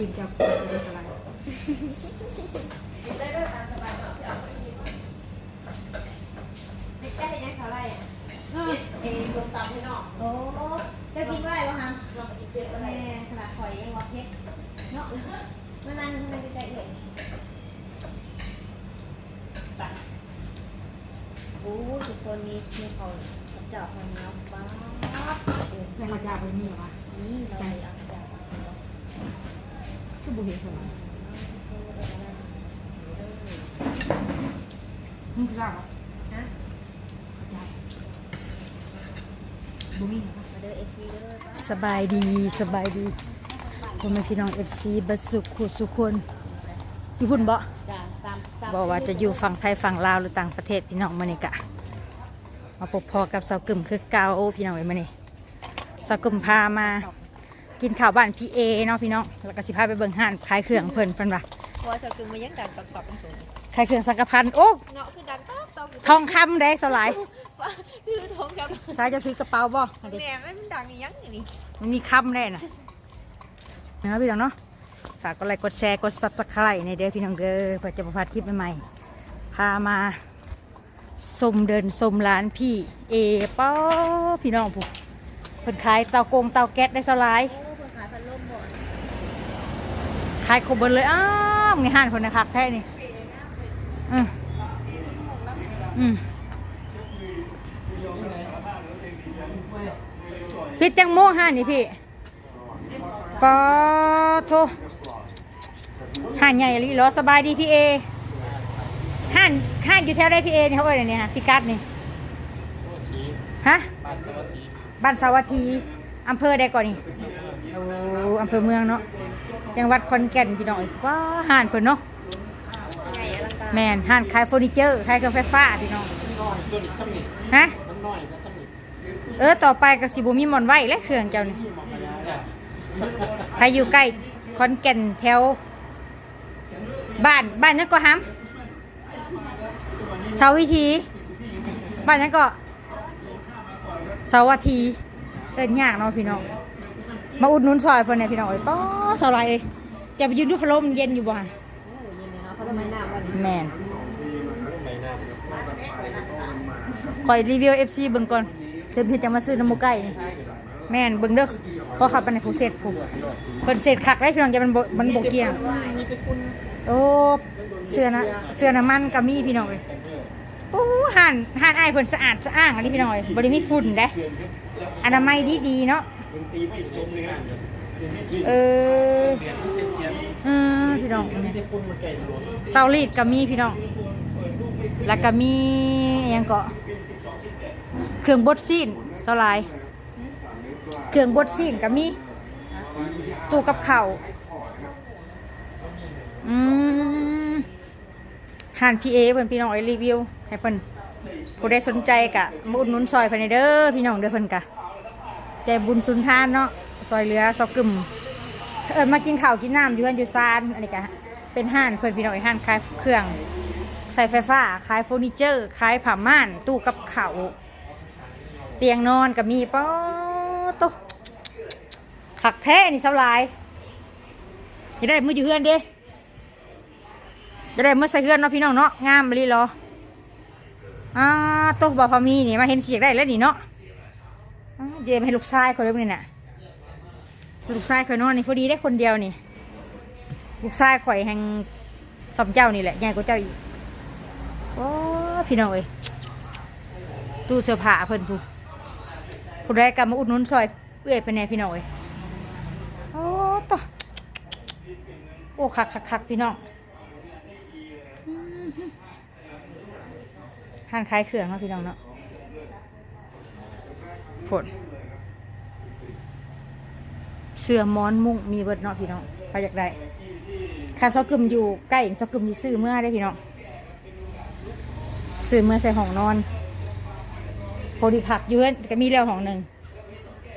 กินจะปวดจะอะไรเด็กแก่เห็นยังเขาไรอะเออเอ็นส้มตำให้น้องโอ้จะกินว่าอะไรวะฮะน้องมากินเป็ดอะไรแม่ขนาดข่อยยังว่าเพชรเนาะมันนั่นทำไมจะใจเอ่ยไปโอ้ยทุกคนนี้มีเขาเจาะมันเนาะป๊าบเออใส่ข้าวเจ้าไปนี่เหรอวะนี่เราไปเอาเจาะมันเนาะ คือบุเห็นสมัยนี่คืออะไรฮะบุมีเหรอมาเด้อเอฟซีเด้อป้าสบายดีสบายดีพ่อแม่พี่น้องเอฟซีบัดสุขขุสุคนอยู่พุ่นบ่จ้าตามตามบอกว่าจะอยู่ฝั่งไทยฝั่งลาวหรือต่างประเทศพี่น้องมานี่กะ มาพบพอกับสาวกึ่มคือเกาพี่น้องเอ้ยมานี่สาวกึ่มพามา กินข้าวบ้านพี่เอเนาะพี่น้องแล้วก็สิพาไปเบิ่งห้านขายเครื่องเพิ่นเพิ่นว่าพอจะกึ่งมายังดังตอบๆตรงขายเครื่องสังกพันโอ้ๆเนาะคือดังตอกตอกทองคำได้สลายคือทองคำสายจะถือกระเป๋าบ่อันนี้แหนมันดังอีหยังนี่มันมีคำได้น่ะเนาะพี่น้องเนาะฝากกดไลค์กดแชร์กดซับสไครต์ในเด้อพี่น้องเด้อเพื่อจะประพลาดคลิปใหม่ๆพามาสมเดินสมร้านพี่เอป้อพี่น้องผู้เพิ่นขายเตากงเตาแก๊สได้สลาย โอ้เพิ่นขายพัดลมบ่ ขายครบเบิดเลย อ้าวไงห้านคนนะครับแท้นี่อืมอืมพี่แจังโม่ห้านนี่พี่ปอโทห้านใหญ่ลีเหรอสบายดีพี่เอห้านห้านอยู่แถวได้พี่เอนี่เขาเอ่ยอะไรเนี่ยฮะพี่กัดนี่ฮะบ้านสาวัตถีอำเภอใดก่อนนี่โอ้อำเภอเมืองเนาะ จังหวัดขอนแก่นพี่น้องว้าห่านเพิ่นเนาะใหญ่อลังการแม่นห่านขายเฟอร์นิเจอร์ขายเครื่องไฟฟ้าพี่น้องฮะเออต่อไปก็สิบ่มีหมอนไหวและเครื่องเจ้านี่ใครอยู่ใกล้ขอนแก่นแถว บ้านบ้านนั้นก็ห้ำเสาวิธีบ้านนั้นก็เสาวัทีเดินยากเนาะพี่น้องมาอุดหนุนซอยเพิ่นเนี่ยพี่น้องเอ้ยป้อ สลายเอ้ยจะไปยืนดูพัดลมเย็นอยู่บ่ฮะโอ้เย็นเลยเนาะเขาทำไมน้ำกันแมนคอยรีวิว FC เบิ่งก่อนเพิ่นเพิ่นจะมาซื้อน้ำหมูไก่นี่แม่นเบิ่งเด้อพอขับไปในผู้เสร็จผู้เพิ่นเสร็จคักได้พี่น้องจะมันบ่มันบ่เกี่ยงโอ้เสื้อนะเสื้อน้ำมันก็มีพี่น้องเอ้ยโอ้ห่านห่านอ้ายเพิ่นสะอาดสะอ้างอันนี้พี่น้องเอ้ยบ่ได้มีฝุ่นเด้อนามัยดีๆเนาะ เออเออพี่น้องเตารีดก็มีพี่น้องแล้วก็มีอหยังเก็เครื่องบดซีนเท่าไหรเครื่องบดซีนก็มีตู้กับเข้าอืมหันพีเอเพิ่นพี่น้องไอรีวิวให้เพิ่นผู้ใดสนใจกะมาอุดหนุนซอยภายในเด้อพี่น้องเด้อเพิ่นกะใจบุญสุนทานเนาะ ซอยเหลือซอกกึมเอิญมากินข้าวกินน้ำอยู่กันอยู่ซานอันนี้กะเป็นห้านเพิ่อนพี่น้องไอห้านขายเครื่อง ใส่ไฟฟ้าขายเฟอร์นิเจอร์ขายผ้าม่าน ตู้กับเขาเตียงนอนก็มีป๊อโตะขักแท้นี่สลายจะได้มืออยู่เฮือนเด้จะได้มือใส่เฮือนเนาะพี่น้องเนาะงามบรีรออ่าโต๊ะบอพามีนี่มาเห็นเสียงได้แล้วนี่เนาะอ่าเจมให้ลูกชายคนเดียวนี่น่ะ ลูกชายข่อยนอนนี่พอดีได้คนเดียวนี่ ลูกชายข่อยแห่งสมเจ้านี่แหละใหญ่กว่าเจ้าอีกโอ้พี่น้องเอ้ยตู้เสื้อผ้าเพิ่นผู้ผู้ใดกลับมาอุดหนุนซอยเอื้อยไปแน่พี่น้องเอ้ยโอ้ต่อโอ้คักคักคักพี่น้องอืมฮึห้านขายเครื่องเนาะพี่น้องเนาะฝน เสื้อมอนมุ้งมีเบิดเนาะพี่น้องใครอยากได้คาซอกึมอยู่ใกล้ซอกึมที่ซื้อเมื่อได้พี่น้องซื้อเมื่อใส่ห้องนอนพอดีขักอยืนก็มีแล้วห้องหนึ่ง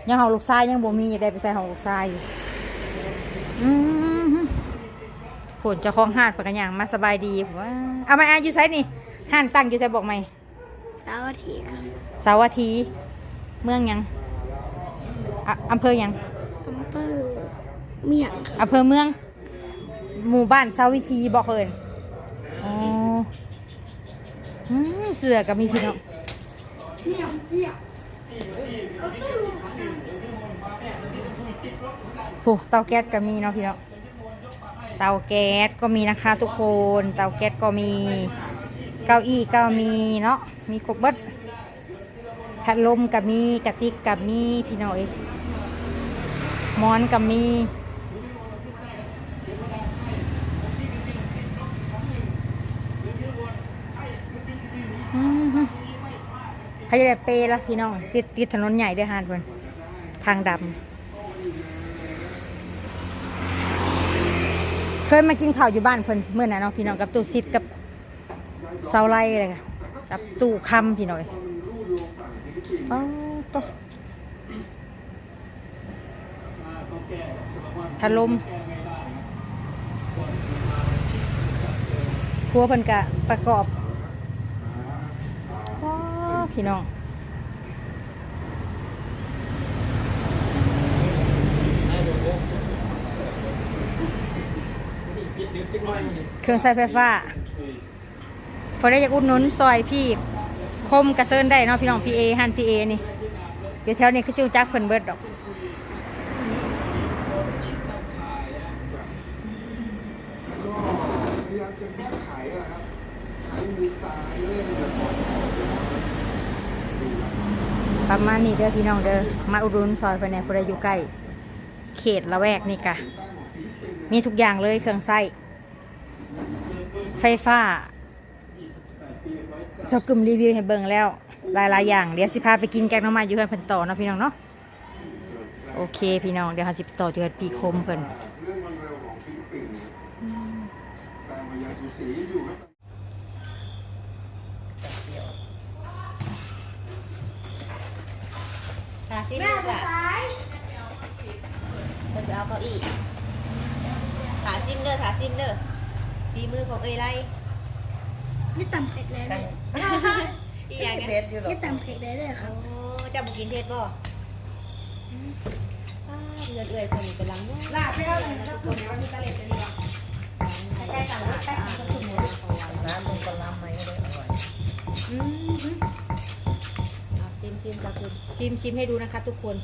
ยังห้องลูกชายยังบ่มีได้ไปใส่ห้องลูกชายอยู่อืมฝนเจะคล้าของห้านปากกันอย่างมาสบายดีผมว่าเอามาอาอยู่ไซนี่ห้านตั้งอยู่ไซบอกไหมสาวัตถีค่ะสาวัตถีเมืองหยังอะอำเภอหยังอำเภอเมียงค่ะอำเภอเมือง หมู่บ้านเซาวิธีบอกเอินอ๋ออืมเสือกับมีพี่น้องโอ้เตาแก๊สก็มีเนาะพี่น้องเตาแก๊สก็มีนะคะ ทุกคน เตาแก๊สก็มีเก้าอี้ก็มีเนาะมีครบเบิดพัดลมก็มีกระติกก็มีพี่น้องเอ้ย มอนก็มีอืมฮึใครจะได้เปย์ละพี่น้อง ติดติดถนนใหญ่ด้วยฮานเพิ่นทางดำเคยมากินข้าวอยู่บ้านเพิ่นเมื่อน่ะเนาะพี่น้องกับตู้ซิดกับเสาไล่อะไรกับตู้คำพี่น้องเอ้ยอ้าวตว พัดลมครัวเพิ่นกะประกอบพี่น้องเครื่องใช้ไฟฟ้า พอได้อยากอุดหนุนซอยพี่คมกระเซินได้เนาะพี่น้องพีเอฮันพีเอนี่ เดี๋ยวแถวนี้คือชิวจักเพิ่นเบิดดอก พยายาม จะแก้ไขอะครับใช้มือซ้ายเล่นแบบประมาณนี้เด้อพี่น้องเด้อมาอุดหนุนซอยภายในพอได้อยู่ใกล้เขตละแวกนี่กะ มีทุกอย่างเลยเครื่องใช้ไฟฟ้าเจ้ากึ่มรีวิวให้เบิ่งแล้วหลายๆอย่างเดี๋ยวสิพาไปกินแกงน้ำมันอยู่เพื่อนเพิ่นต่อเนาะพี่น้องเนาะโอเคพี่น้องเดี๋ยวเราสิต่อเจอปีคมเพิ่น ยังสูสีอยู่ครับถาซิมเด้อค่ะเพิ่นจะเอาเก้าอี้ถาซิมเด้อถาซิมเด้อฝีมือของเอ้ยไรนี่ตำเผ็ดเลยเลยอีหยังเพเนี่ยชรอยู่หรอนี่ตำเผ็ดเลยเลยครับโอ้เจะบุกินเผ็ดบ่อืมอ้าเลือดเอื่อยคนนี้กำลังย่างลาบไม่เอาเลยนะคุณเดี๋ยววันนี้ตะเล็ดจะดีกว่า ใกล้ๆสั่งรถแป๊บนึงก็ถึงหมดแล้วร้านลุงกะลำไหมก็เลยอร่อยอืมเอาชิมชิมจ้าคุณชิมชิมให้ดูนะคะ ทุกคน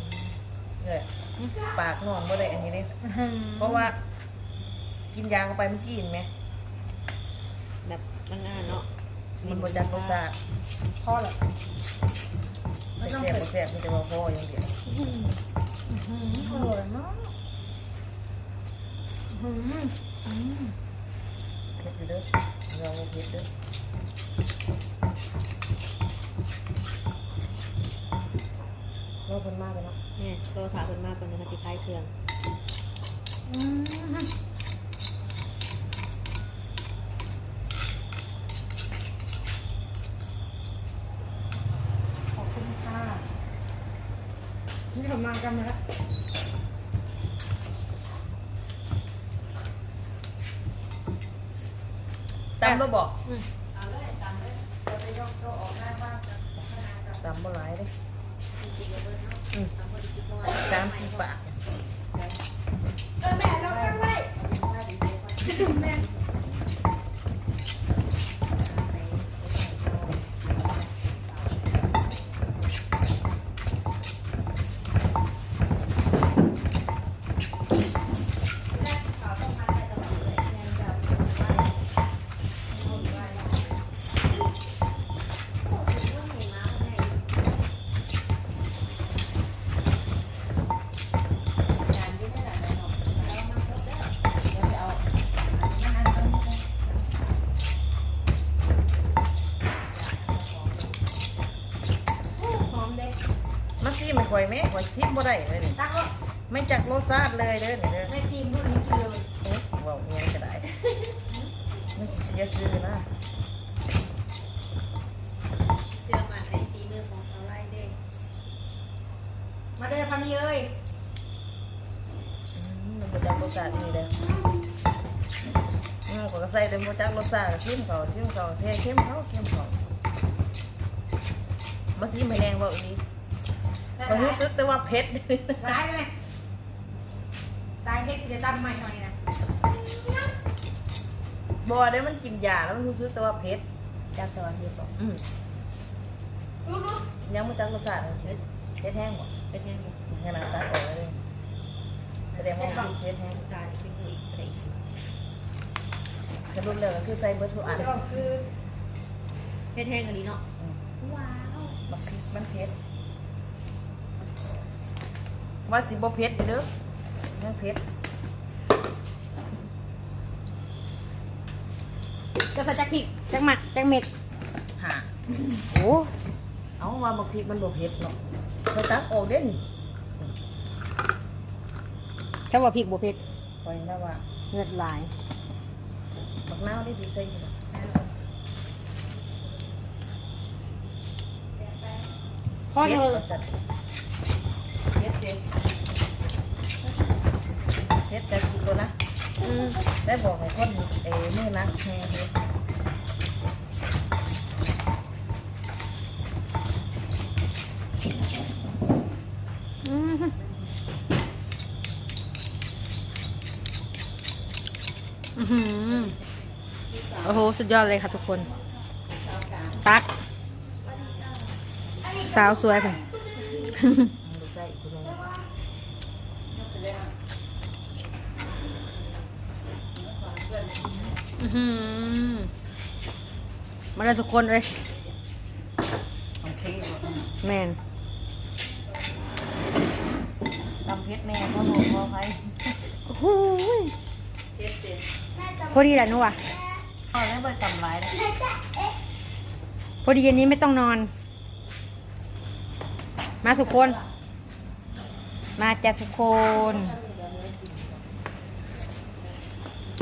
เลยปากห่วงบ่ได้อันนี้เลยเพราะว่า กินยางเข้าไปเมื่อกี้เห็นไหมแบบง่ายๆเนาะมันบดจักรสชาติพอแล้วไม่แซ่บบ่แซ่บมันจะมาพออย่างเดียวอร่อยมาก เผ็ดอยู่เด้อเราเผ็ดเด้อราคนมากเลยเนาะเนี่ยตัวขาคนมากกว่านี้เขาสิคล้ายเครื่องขอบคุณค่ะนี่ผมมากันมาแล้ว ตำแล้วบอกตำบ่หลายเลยอืมสามสิบบาท เลยเด้อนี่เด้อแม่ทีมพวกนี้กินเลยเอ๊ะเว้าอิหยังก็ได้มันสิเสียชื่อนะเชื่อมันในฝีมือของสาวไร่เด้มาเด้อพามีเอ้ยอืมมันบ่จักรสชาตินี่เด้ออืมข้อยก็ใส่แต่บ่จักรสชาติก็ชิมเขาชิมเขาแท้เข้มเขาเข้มเขามาซีมาแรงเว้าอีหลีข้อยรู้สึกแต่ว่าเผ็ด ร้ายไหม ตายเด็กสิเดตั้มใหม่หน่อยนะบ่ได้มันกินยาแล้วมันรู้สึกแต่ว่าเผ็ดจากสวัสดีบอกอืมยังไม่จักรสชาติเลยเผ็ดเผ็ดแห้งบ่เป็นยังไงขนาดตัดออกเลยแสดงว่ามันเผ็ดแห้งการเป็นอีกอะไรสิสรุปแล้วก็คือใส่เบิร์ทุกอันก็คือเฮ็ดแห้งอันนี้เนาะว้าวบักพริกมันเผ็ดว่าสิบ่เผ็ดอยู่เด้อ ยังเผ็ดจะใส่จักพริกจักหมักจักเม็ดหาโอ้เอาว่าบักพริกมันบ่เผ็ดเนาะไปตักออกเด่นถ้าว่าพริกบ่เผ็ดปล่อยแล้วว่าเลือดลายบักนาวได้ดีใส่อยู่บ่พ่อเผ็เธดอ ว่าซั่นเผ็ดเผ็ดเผ็ดแต่กินตัวนะ อืม ได้บอกให้คนเอ้มือนะแห้งเผ็ดอืมอื้อหือโอ้โห สุดยอดเลยค่ะทุกคน ตัก สาวสวยไป ดูใส่อีกคนหนึง อื้อหือ มาเลยทุกคนเลยโอเคบ่แมนตำเผ็ดแน่เพราะหนูพอไผโอ้โหยพอดีแหละหนูอะอ๋อแล้วไปตำหลายนะพอดีเย็นนี้ไม่ต้องนอน มาทุกคน มาจ้ะทุกคน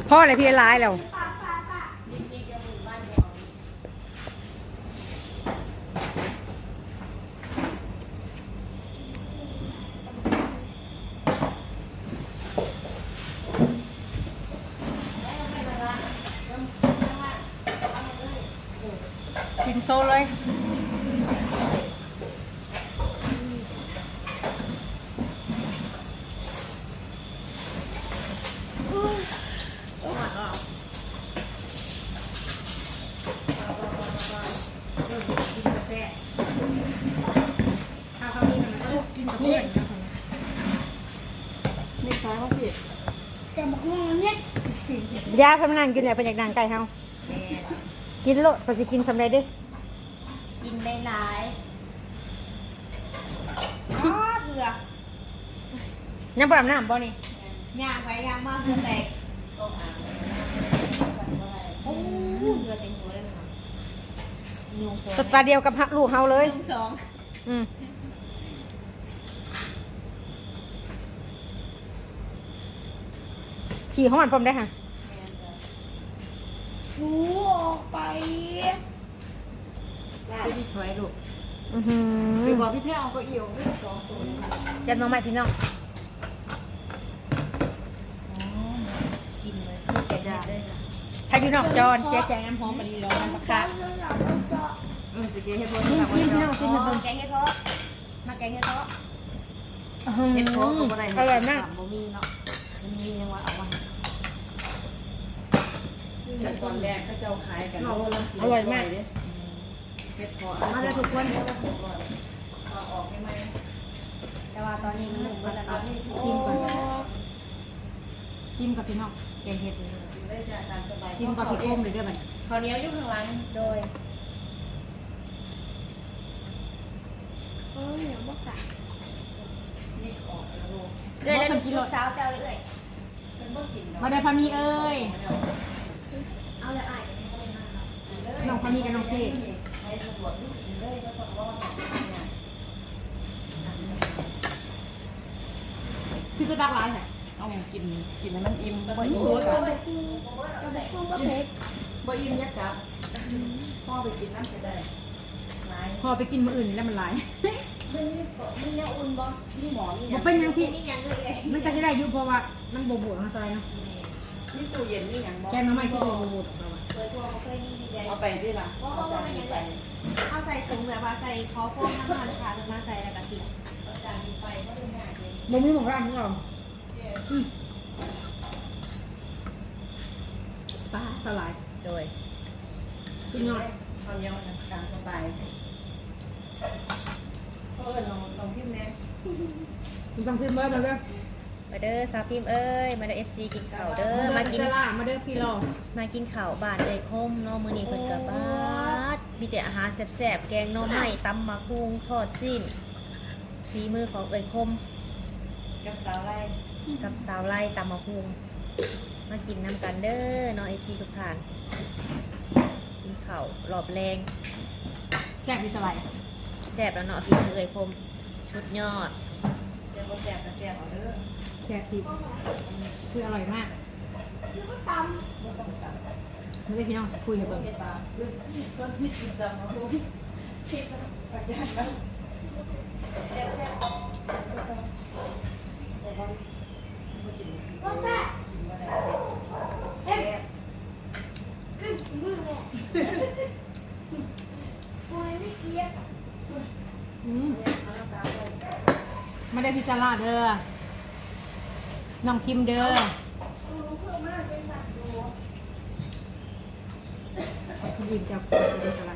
พ่ออะไรพี่ร้ายแล้วกินโซเลย แต่บอกว่าเนี่ย ยาพนันกินเนี่ยเป็นอยากนางไก่เฮาแม่กินโลดพอสิกินสำเร็จเดิกินได้หลายอ๋อเบื่อยังปรำน้ำบ่นี่ย่างไปย่างมาเพื่อแตกโอ้เพื่อเต็มหัวเลยค่ะยุงสองสตาร์เดียวกับลูกเฮาเลย ยุงสองอืมขี่ห้องมันพรมได้ค่ะ หนูออกไปไปดีถอยลูกอือหืไปอบอกพี่แพ้เอาเก้าอี้ออกด้วยสองตัวยันน้องใหม่พี่น้องกินเลยคือแกงเห็ดเลยค่ะถ้าอยู่นอกจอนเสียใจน้ำหอมปรีร้อนบักค่ะอืมตะกี้เฮ็ดบ่ซิมซิมพี่น้องซิมอ๋ให้อเบิ่งแกงเห็ดเพาะมาแกงเห็ดเพาะอื้อหือเฮ็ดพอก็บ่ได้อร่อยมากบ่มีเนาะมันมียังว่าเอามาจา กตอนแรกก็เจ้าขายกันอร่อยมากเฮ็ดพอมาเลยทุกคนเอาออกให้ไหมแต่ว่าตอนนี้มันหนึ่งเมื่อแล้วเนาะซิมก่อนซิมกับพี่น้องแกงเห็ดได้จากตามสบายซิมกับพี่โอมเลยเด้วยมันข้าวเหนียวอยู่ข้างหลังโดยเออเหนียวมากค่ะนี่ออกแล้วลูกเดี๋ยวจะกินลูกสาวเจ้าเลยเป็นบ่กินเนาะมาได้พามีเอ้ยเอาเลยไอ้ น้องพามีกับน้องเพลให้ตำรวจลูกกินเลยก็ต้องรอดเนี่ยพี่ก็ตักร้านค่ะเอากินกินให้มันอิ่มบ่อิ่มจะบอกพูดว่าเผ็ดบ่อิ่มยักจับพ่อไปกินน้ำก็ได้พอไปกินมื้ออื่นนี่แล้วมันหลายไม่มีมีแนวอุ่นบ่มีหมอมียังเป็นยังพี่มันก็จะได้อยู่เพราะว่ามันบวบวมางซอยเนาะ มีตู้เย็นมีหยังบ่แกงน้ำมันที่บวบวออกมาว่ะเปิดทัวร์เขาเคยมีดีใจเอาไปดิล่ะเพราะว่ามันยังไงเอาใส่ถุงแบบว่าใส่คอโฟมน้ำมันค่ะมาใส่แล้วก็ติดบ่มีหมองร้านนึกออกปลาสลายโดยสุดยอดข้าวเหนียวนะตามสบายเออลองลองพิมพ์แน่คุณฟังพิมพ์เบิร์ดมาเด้อ มาเด้อสาวพิมพ์เอ้ย มาเด้อ FC กินข้าวเด้อ มากินสลามาเด้อพี่รอมากินข้าวบ้านเอ้ยคมเนาะมื้อนี้เพิ่นก็บาดมีแต่อาหารแซ่บๆ แกงหน่อไม้ตำมะคุงทอดสิ้นฝีมือของเอ้ยคม กับสาวไร่กับสาวไล่ตำมะคุงมากินน้ำกันเด้อเนาะ FC ทุกท่าน กินข้าวรอบแรงแซ่บพี่สลายแซ่บแล้วเนาะฝีมือเอ้ยคมชุดยอด เดี๋ยวบ่แซ่บก็แซ่บเอาเด้อ แซ่บดีคืออร่อยมากคือก็ตไม่ได้พี่น้องสิคุยกับเบิ่งส่วนที่กินจำเอาที่ประหยัดนะำก็แซ่บเอ๊ะขึ้นมือแม่โอ้ยไม่เกลียดอืมมาได้พิซซ่าลาเด้อ น้องพิมพ์เด้อรู้เพิ่มมากเป็นสัตว์ดูคุณอินจะเป็นอะไร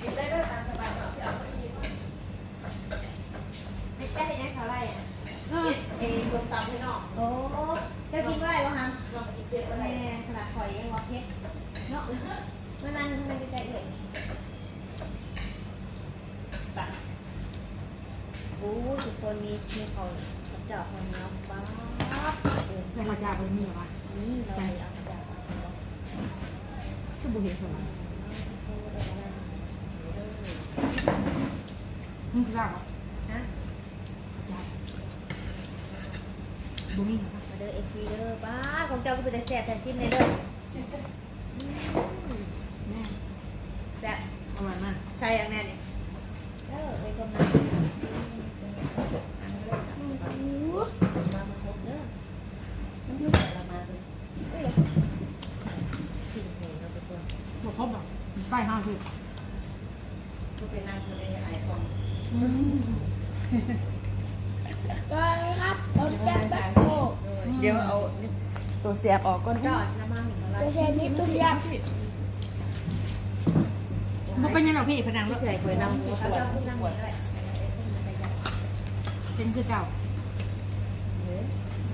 กินได้ด้วยตามสบายเนาพี่เอาไปอีกไม่ใช่ได้เท่าไรอะเออเอส้มตำให้น้องโอ้จ้ากินว่าอะไรวะฮะน้องกินเป็ดอะไรขนาดข่อยยังว่าเพชรเนาะเมื่อนั้นทำไมจะใจเอ่ยตักโอ้ทุกคนมีมีเขาเขาเจาะคนเนาะป้าบเออเป็นข้าวเจ้าเป็นมีเหรอวะนี่เราไปเอาเจาะคนเนาะคือบุเห็นสมัยนี่คือเราเหรอฮะข้าวเจ้าบุมีเหรอมาเด้อเอซีเด้อป้าของเจ้าก็เป็นแต่แซ่บแต่ซิมเลยเด้อแม่แซ่บอร่อยมากใช่ยังแน่เนี่ยเออไปกำลังมามาครบเด้อ น้ำ พริกละมาเลยสิ่งเหนเราทุกคนบวครบอป้ายห้าสิบก็เป็นนางทะเลไอ้ของได้ครับเราจะแบบโอ้เดี๋ยวเอาตัวเสียบออกก่อนจอดน้ำมันของเราจะแซ่บนิดตัวยับมันเป็นยังไงพี่ผนังรพี่ถชายเคยนำตัวเขาขวจะดพูดนั่งขวดด้วยเป็นคือเก่า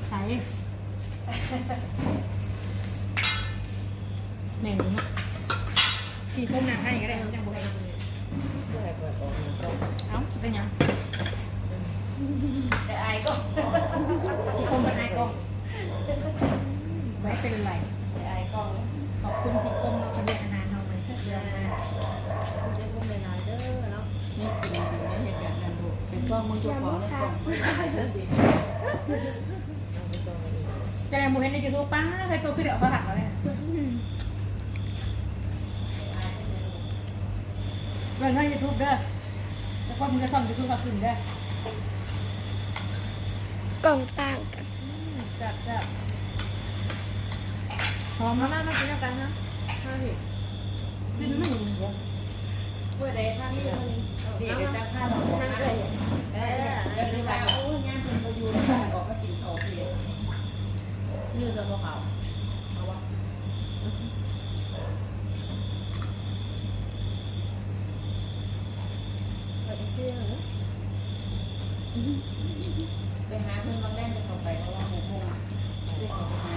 ใส่ แม่งเนะพี่พุ่มน้ำให้ก็ได้ยังบุให้เอให้าต้องเอ้าเป็นยัง แต่ไอ้ก็ พี่คมเป็นไอ้กล้องไม่เป็นไร แต่ไอ้ก็ ขอบคุณพี่คมเราจะเรียนอาหารเราไหม คุณจะพูดเลยน้อยเด้อเนาะ นี่กินดีนะเห็นแบบนั้นดูเป็นกล้องมึงตัวของแล้วกล้อง จะได้หมูเห็นใน ยูทูบป้าใครตัวคือเดี๋ยวเขาหักเราเลยเรื่องเงินยูทูบเด้อแล้วก็มึงจะส่องยูทูบเขาขึ้นเด้อกล่องต่างกันจับจับหอมมาแล้วมามากินกันนะมาสิขึ้นไม่เพื่อได้ท่านนี่เดี๋ยวจะข้ามนั่งเลยเออเดี๋ยวจะเอาโอ้ยงานคนประยูนออกมากินข้าวเพีย ยืดตัวเขาเอาวะเปิดเครื่องไปหาเพื่อนบางแรกจะเข้าไปเพราะว่าหกโมงเรียกเขาไปหา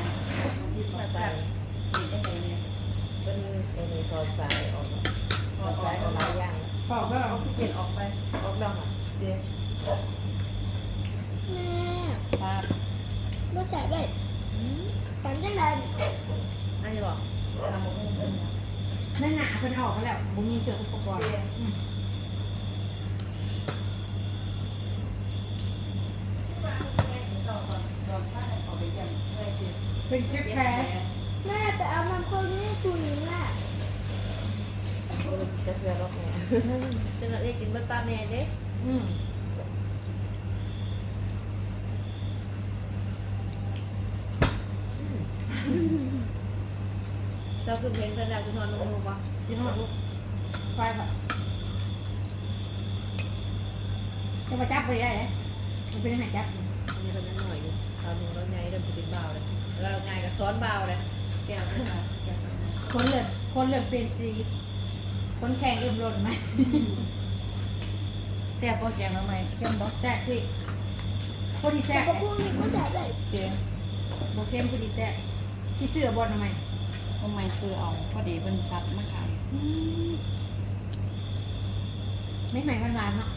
ที่เข้าไปกินได้ไงเนี่ยเป็นเอนคอสายออกคอสายหลายอย่างปอกก็เอาที่เปลี่ยนออกไปออกดอกอะเดี๋ยว แม่ ครับ ไม่แซ่บเลยตอ นนั้นอันนี้บอกทำหมกมุ่งเป็นนั่นหนาเพิ่นออกมาแล้วบุมีเกิดอุปกรณ์เป็นคลิปแพ้แม่ไปเอามันคนนี้คุยแม่จะเสือรอกเนี่ยจนเราได้กินเบิร์ปลาแม่เด้อืม เราคือเพลงกระดาษคือนอนลงมือวะกินหมดลูกไฟค่ะจะมาจับไปได้เลยมันเป็นยังไงจับอันนี้เป็นน้อยอยู่คราวนึงเราไงเริ่มจะเป็นเบาเลยแล้วเราไงก็ากซ้อนเบาเลยแก้วเลยค่ะคนเริ่มคนเริ่มเปลี่ยนสีคนแข่งเริ่มหล่นไหมแซ่บพอแกงมาใหมเข้มบ่แซ่บสิคนที่แซ่บพวกนี้ก็จะได้เจ๊โบเข้มคนที่แซ่บที่เสื้อบอลทำไม ทำไมซื้อเอาพอดีเพิ่นซับมาขาย ไม่ใหม่หวานเนาะ